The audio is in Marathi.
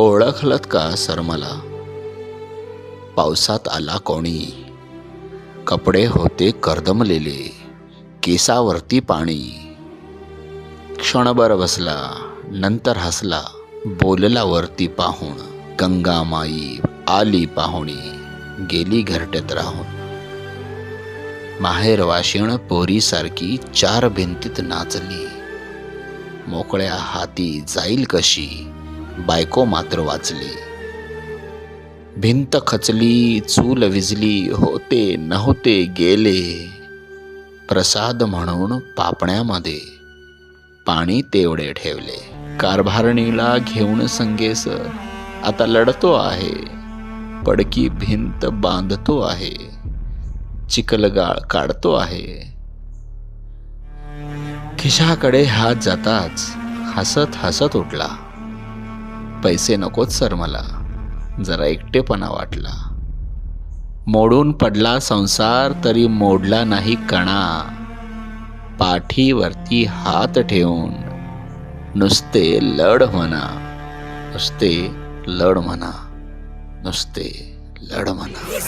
ओळखलत का सर मला? पावसात आला कोणी? कपडे होते कर्दमलेले केसावरती पाणी. क्षणभर बसला नंतर हसला बोलला वरती पाहून गंगामाई आली पाहुणी गेली घरट्यात राहून. माहेर वाशिण पोरीसारखी चार भिंतीत नाचली. मोकळ्या हाती जाईल कशी? बायको मात्र वाचली. भिंत खचली चूल विजली होते नव्हते गेले. प्रसाद म्हणून पापण्यामध्ये पाणी तेवढे ठेवले. कारभारणीला घेऊन संगेस आता लढतो आहे. पडकी भिंत बांधतो आहे. चिखलगाळ काढतो आहे. खिशाकडे हात जाताच हसत हसत उठला. पैसे नकोत सर मला. जरा एकटेपणा वाटला. मोडून पडला संसार तरी मोडला नाही कणा. पाठीवरती हात ठेवून. नुसते लढ म्हणा. नुसते लढ म्हणा. नुसते लढ म्हणा.